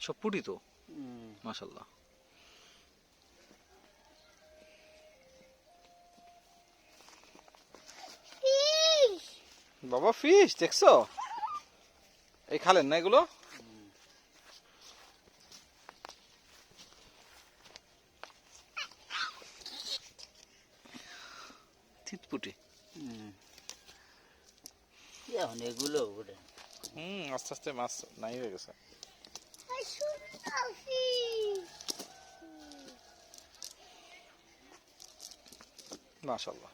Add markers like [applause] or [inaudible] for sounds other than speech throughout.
সব পুটি তো। হুম। মাশাল্লাহ বাবা ফিশ দেখছ? এই খালেন না এগুলো? থিতপুটি। এগুলো ওটা হুম আস্তে আস্তে মাছ নাই হয়ে গেছে। মাশাল্লাহ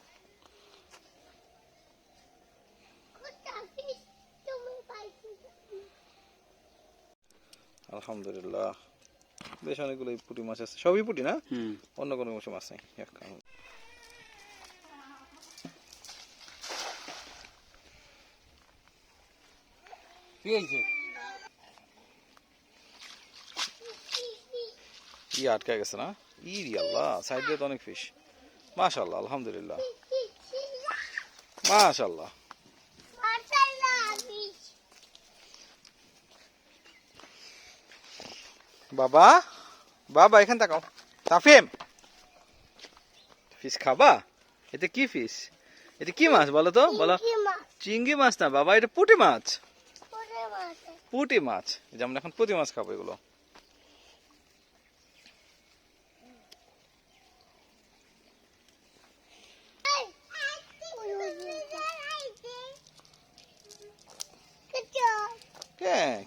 আলহামদুলিল্লাহ। বেশ অনেকগুলো পুঁটি মাছ আছে। সবই পুঁটি না? অন্য কোনো কিছু মাছ নেই। কি হয়েছে? ই আটকে গেছে না? ই আল্লাহ সাইড দিয়ে তো অনেক ফিশ মাশাল্লাহ আলহামদুলিল্লাহ। মাশাল্লাহ বাবা বাবা এখান তাকাও। তাফিম। ফিশ খাবা? এটা কি ফিশ এটা কি মাছ বলো তো? বলো। চিংড়ি মাছ। না বাবা এটা পুঁটি মাছ। পুঁটি মাছ। যেমন এখন পুঁটি মাছ খাব এগুলো।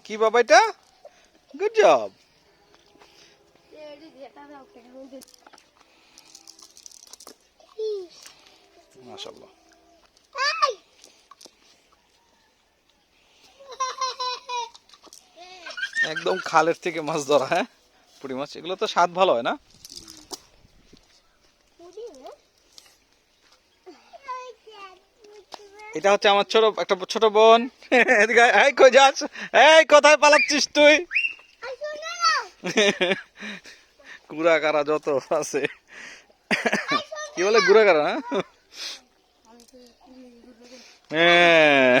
কি বাবা এটা? গুড জব একদম খালের থেকে মাছ ধরা হ্যাঁ? পুঁটি মাছ, এগুলো তো স্বাদ ভালো হয় না? এটা হচ্ছে আমার ছোট, একটা ছোট বোন। [laughs] এই কই যাস? এই কোথায় পালাচ্ছিস তুই? [laughs] কুড়া কারা যত আছে। কি বলে গুড়া কারা হ্যাঁ।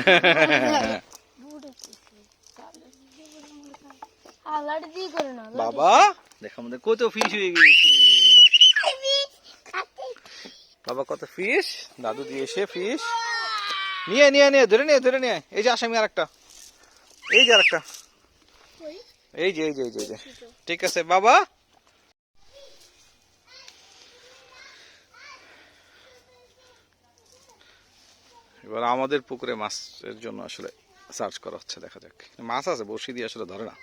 না বাবা, দেখ আমাদের কত ফিশ হয়ে গেছে বাবা, কত ফিশ দাদু দিয়েছে ফিশ নিয়ে নিয়ে নিয়ে ধরে নিয়ে ধরে নিয়ে। এই যে আসামি আর একটা এই যে আর একটা এই যে এই যে এই যে ঠিক আছে বাবা। এবার আমাদের পুকুরে মাছের জন্য আসলে সার্চ করা হচ্ছে দেখা যাক। মাছ আছে বসি দিয়ে আসলে ধরে না।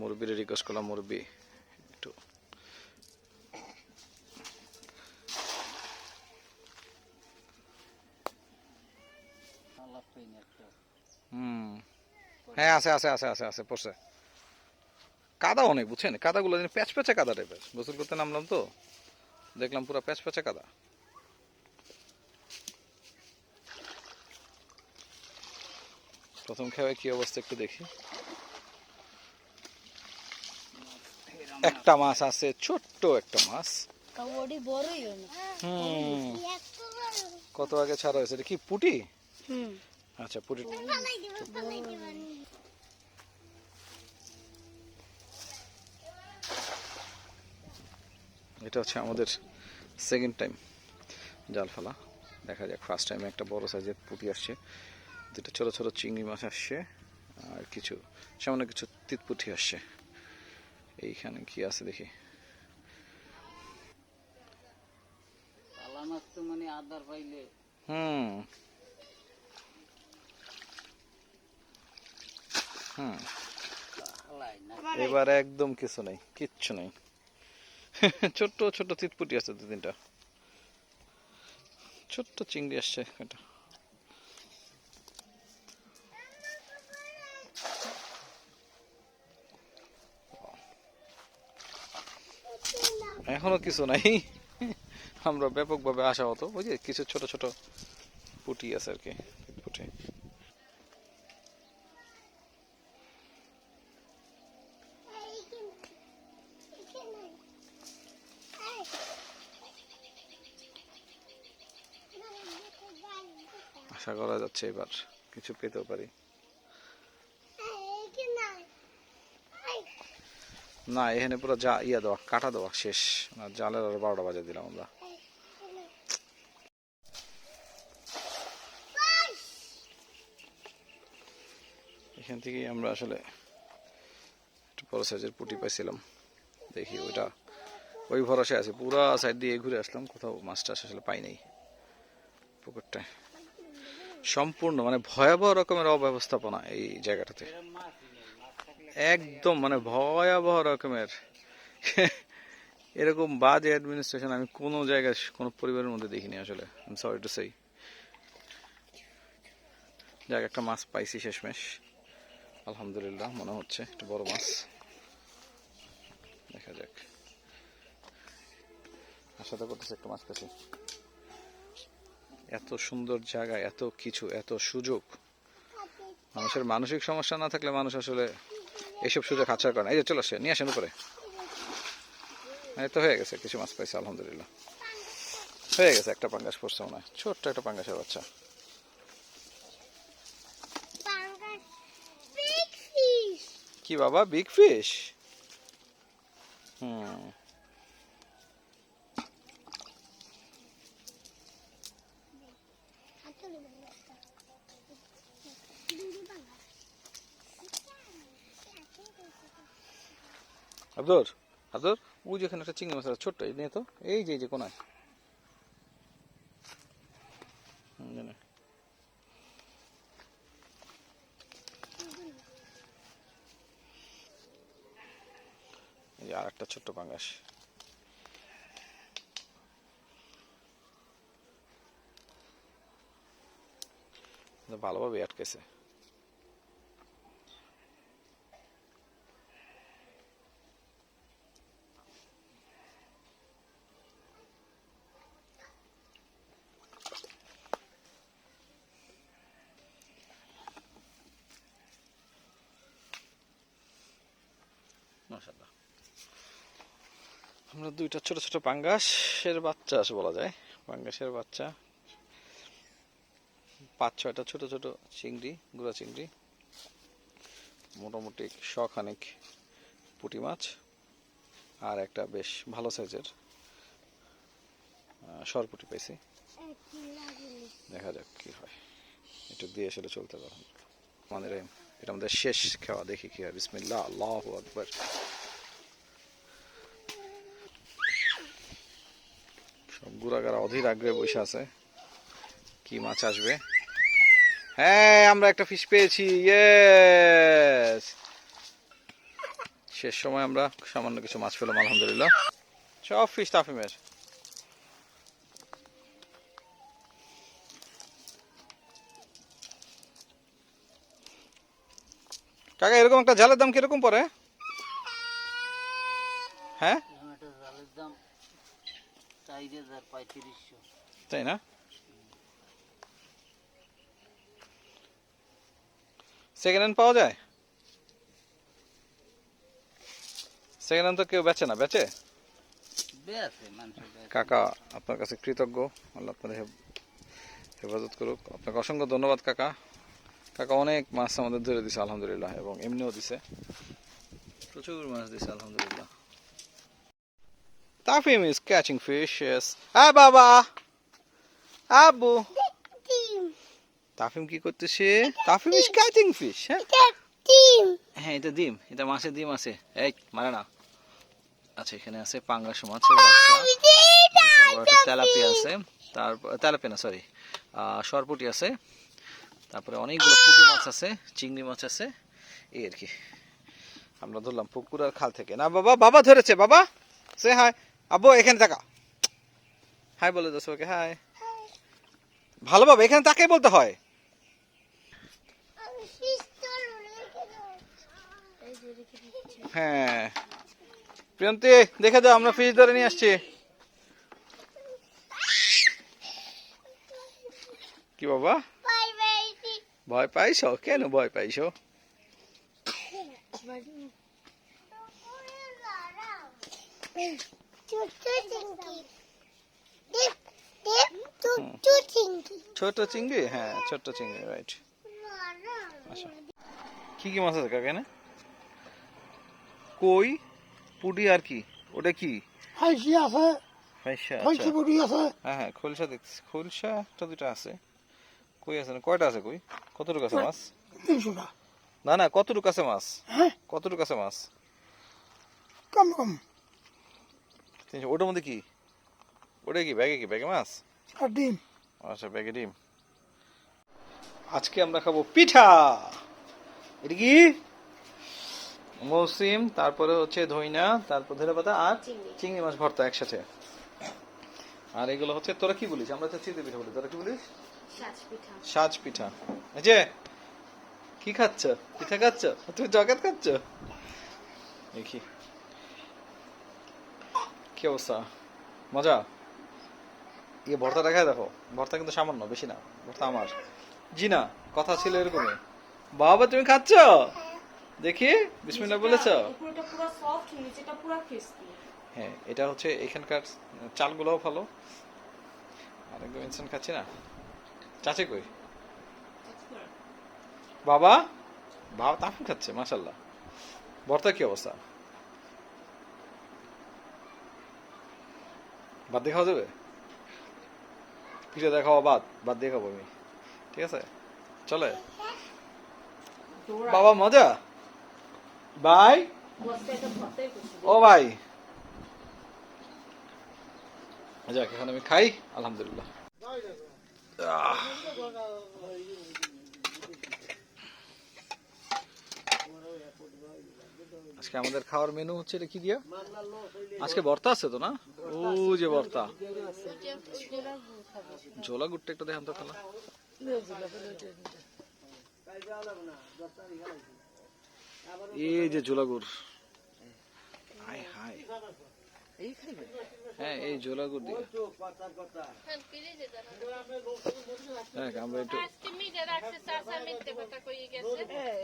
মুরব্বির রিকোয়েস্ট করলাম মুরব্বি একটু আলাপ হয়নি একটা হুম। হ্যাঁ আছে আছে আছে আছে আছে পড়ছে। কাদা অনেক বুঝছেন? কাদাগুলো যেন প্যাচ প্যাচে কাদা টাইপের। গোসল করতে নামলাম তো। দেখলাম পুরো প্যাচ প্যাচে কাদা। প্রথম খেয়ে কি অবস্থা একটু দেখি। একটা মাছ আছে ছোট্ট একটা মাছ। কত আগে ছাড়া হয়েছে? এটা কি পুটি? হুম। আচ্ছা পুটি এটা হচ্ছে আমাদের সেকেন্ড টাইম জাল ফেলা। দেখা যাক ফার্স্ট টাইমে একটা বড় সাইজের পুঁটি আসছে। দুটো ছোট ছোট চিংড়ি মাছ আসছে আর কিছু সামান্য কিছু তিত পুঁটি আসছে। এইখানে কি আছে দেখি? মানে আদার পাইলে। হুম। হুম। এবার একদম কিছু নেই কিচ্ছু নেই। [laughs] ছোট্ট ছোট্ট চিটপুটি আছে দু তিনটা। ছোট্ট চিংড়ি আসছে এটা এখনও কিছু নাই। [laughs] আমরা ব্যাপকভাবে আসা হতো। ওই যে কিছু ছোট ছোট পুটি আছে আর কি পুটি আশা করা যাচ্ছে এবার কিছু পেতেও পারি। না, এখানে পুরো যা ইয়া দেওয়া, কাটা দেওয়া শেষ। না জালের আর বারোটা বাজে দিলাম আমরা। এখান থেকে আমরা আসলে একটু বড় সাইজের পুটি পাইছিলাম। দেখি, ওইটা ওই ভরসায় আছে। পুরা সাইড দিয়ে ঘুরে আসলাম, কোথাও মাছটা আসলে পাই নাই। পুকুরটায়। সম্পূর্ণ মানে ভয়াবহ রকমের অব্যবস্থাপনা এই জায়গাটাতে। একদম মানে ভয়াবহ রকমের। এরকম বাজে অ্যাডমিনিস্ট্রেশন আমি কোনো জায়গায়, কোনো পরিবারের মধ্যে দেখিনি আসলে। সরি টু সেই যাক, একটা মাছ পাইছি শেষমেশ। আলহামদুলিল্লাহ, মনে হচ্ছে একটু বড় মাছ। দেখা যাক। আশা তো করতেছে একটা মাছ পেয়েছি এত সুন্দর জায়গা এত কিছু এত সুযোগ। মানুষের মানসিক সমস্যা না থাকলে মানুষ আসলে এইসব সুযোগ হাতছাড়া করে না। এই যে চলে আসে নিয়ে আসেন উপরে। এই তো হয়ে গেছে কিছু মাছ পাইছে আলহামদুলিল্লাহ। হয়ে গেছে একটা পাঙ্গাস পড়ছে মনে হয়। ছোট্ট একটা পাঙ্গাসের বাচ্চা। কি বাবা বিগ ফিশ হুম। আব্দুর আব্দুর ওই যেখানে একটা চিংড়ি মাছ ছোট্ট, এই নিয়ে তো, এই যে এই যে কোনায়। আর একটা ছোট্ট পাঙ্গাস। ভালোভাবে আটকেছে। মাশাআল্লাহ। আমরা দুইটা ছোট ছোট পাঙ্গাসের বাচ্চা আছে বলা যায়। পাঙ্গাসের বাচ্চা। পাঁচ ছয়টা ছোট ছোট চিংড়ি গুঁড়া চিংড়ি। মোটামুটি শখানেক পুঁটি মাছ। আর একটা বেশ ভালো সাইজের সরপুটি পাইছি। দেখা যাক কি হয়। একটু দিয়ে আসলে চলতে পারেন আমাদের এই- এটা আমাদের শেষ খাওয়া, দেখি কি হয়। বিসমিল্লাহ, আল্লাহ আকবার। সব অধীর আগ্রহে বসে আছে। কি মাছ আসবে? হ্যাঁ আমরা একটা ফিশ পেয়েছি ইয়েস শেষ সময় আমরা সামান্য কিছু মাছ পেলাম, আলহামদুলিল্লাহ। সব ফিশ তাফিমের। কাকা, এরকম একটা জালের দাম কীরকম পড়ে? হ্যাঁ? তাই না? সেকেন্ড হ্যান্ড পাওয়া যায়? সেকেন্ড হ্যান্ড তো কেউ বেচে না, বেচে। কাকা, আপনার কাছে কৃতজ্ঞ। আল্লাহ আপনার হেফ- হেফাজত করুক। আপনাকে অসংখ্য ধন্যবাদ, কাকা। কাকা অনেক মাছ আমাদের ধরে দিছে আলহামদুলিল্লাহ এবং এমনিও দিছে। প্রচুর মাছ দিছে আলহামদুলিল্লাহ। Tafim is catching fish yes আ বাবা! Team. তাফিম কি করতেছে? তাফিম ইজ ক্যাচিং ফিশ হ্যাঁ? হ্যাঁ এটা ডিম এটা মাছের ডিম আছে। এই মারে না। আচ্ছা এখানে আছে পাঙ্গাস মাছের তেলাপিয়া আছে। তারপর তেলাপিয়া না সরি সরপুটি আছে। তারপরে অনেকগুলো পুঁটি মাছ আছে চিংড়ি মাছ আছে এই আর কি। আমরা ধরলাম পুকুর আর খাল থেকে। না বাবা বাবা ধরেছে বাবা। সে হাই আব্বু এখানে তাকা। হাই বলে দাও ওকে হাই ভালো বাবা এখানে তাকে বলতে হয়। হ্যাঁ। প্রিয়ন্তি দেখে দাও আমরা ফিশ ধরে নিয়ে আসছি। কি বাবা. ভয় পাইছো? কেন ভয় পাইছো. ছোট চিংড়ি? হ্যাঁ ছোট চিংড়ি রাইট আচ্ছা। কি কি মাছ আছে কাকা এখানে? কই পুডি আর কি? ওটা কি? হাইসি আছে। ফাইসা হাইসি আচ্ছা। বুড়ি আছে। হ্যাঁ হ্যাঁ খোলসা দেখছি। খোলসা একটা দুটো আছে। কই আছে না? কয়টা আছে কই? কতটুকু আছে মাছ? তিনশোটা। না না কতটুকু আছে মাছ? হ্যাঁ। কতটুকু আছে মাছ? কম কম। তিনশো। ওটার মধ্যে কি? ওটা কি ব্যাগে কি? ব্যাগে মাছ? আর ডিম। আচ্ছা ব্যাগে ডিম। আজকে আমরা খাব পিঠা। এটা কি? মৌসিম তারপরে হচ্ছে ধইনা তারপর ধরে পাতা আর চিংড়ি মাছ ভর্তা একসাথে। আর এগুলো হচ্ছে তোরা কি বলিস? আমরা তো পিঠা বলি। তোরা কি বলিস? সাজ পিঠা। এই যে কি খাচ্ছ? পিঠা খাচ্ছ? তুমি জগাত খাচ্ছ? দেখি। কি অবস্থা? মজা? ইয়ে ভর্তা খায় দেখো ভর্তা কিন্তু সামান্য বেশি না ভর্তা আমার। জি না কথা ছিল এরকমই। বাবা তুমি খাচ্ছ? দেখি বিসমিল্লাহ বলেছ? উপরেটা পুরো সফট নিচেটা পুরো ক্রিস্পি হ্যাঁ এটা হচ্ছে এখানকার চালগুলোও ভালো। আর একদম ইনস্ট্যান্ট খাচ্ছি না। চাচে কই? বাবা? বাবা তাফু খাচ্ছে মাশাল্লাহ ভর্তা কি অবস্থা? বাদ দিয়ে খাওয়া যাবে? পিঠে দিয়ে খাওয়া বাদ বাদ দিয়ে খাব আমি। ঠিক আছে? চলে। বাবা মজা? বাই ও ভাই। যাক, এখন আমি খাই, আলহামদুলিল্লাহ। আজকে আমাদের খাওয়ার মেনু হচ্ছে এটা কি দিয়া? আজকে ভর্তা আছে তো না? ও যে ভর্তা। ঝোলা গুড়টা একটু দেখান তো তাহলে। এই যে ঝোলা গুড় হাই হাই হ্যাঁ এই ঝোলা গুড় দিয়ে। হ্যাঁ আমরা একটু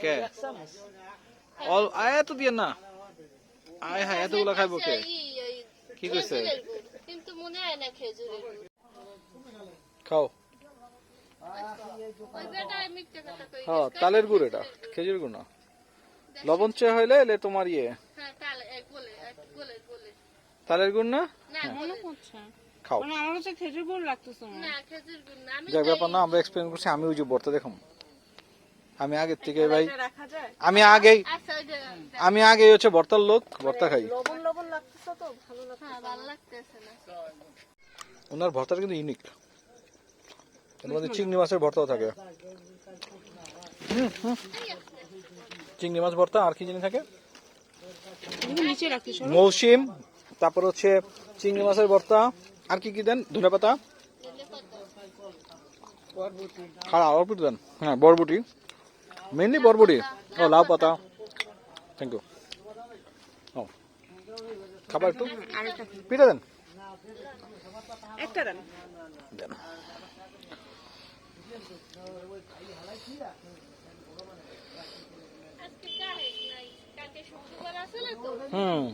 কে? অল আয় এত দিয়ে না। আয় হ্যাঁ এতগুলো খাইবো কে? কি কইছে? কিন্তু মনে হয় না খেজুরের খাও হ্যাঁ তালের গুড় এটা খেজুর গুড় না। লবণ চা হইলে এলে তোমার ইয়ে। হ্যাঁ তালের গুড় না? না খাও। মানে আমার হচ্ছে খেজুর গুড় লাগতেছে আমার না খেজুর গুড় না আমি যাক ব্যাপার না আমরা এক্সপ্লেন করছি আমি ওই যে ভর্তা দেখাম আমি আগের থেকে ভাই আমি আগেই আচ্ছা ওই যে আমি আগেই হচ্ছে ভর্তার লোক ভর্তা খাই। লবণ লবণ লাগতেছে তো ভালো লাগছে হ্যাঁ ভালো লাগতেছে না। ওনার ভর্তাটা কিন্তু ইউনিক এর মধ্যে চিংড়ি মাছের ভর্তাও থাকে। হুম, হুম। চিংড়ি মাছ ভর্তা আর কি জিনিস থাকে? মৌসিম তারপর হচ্ছে চিংড়ি মাছের ভর্তা আর কি কি দেন? ধনে পাতা? খাড়া অল্প দেন। হ্যাঁ বরবটি। মেনলি বরবটি। ও লাউ পাতা। থ্যাংক ইউ ও। খাবার একটু? আরেকটা পিঠা দেন। একটা দেন। দেন আজকে গাহেক নাই কালকে শুক্রবার আছে না তো হুম।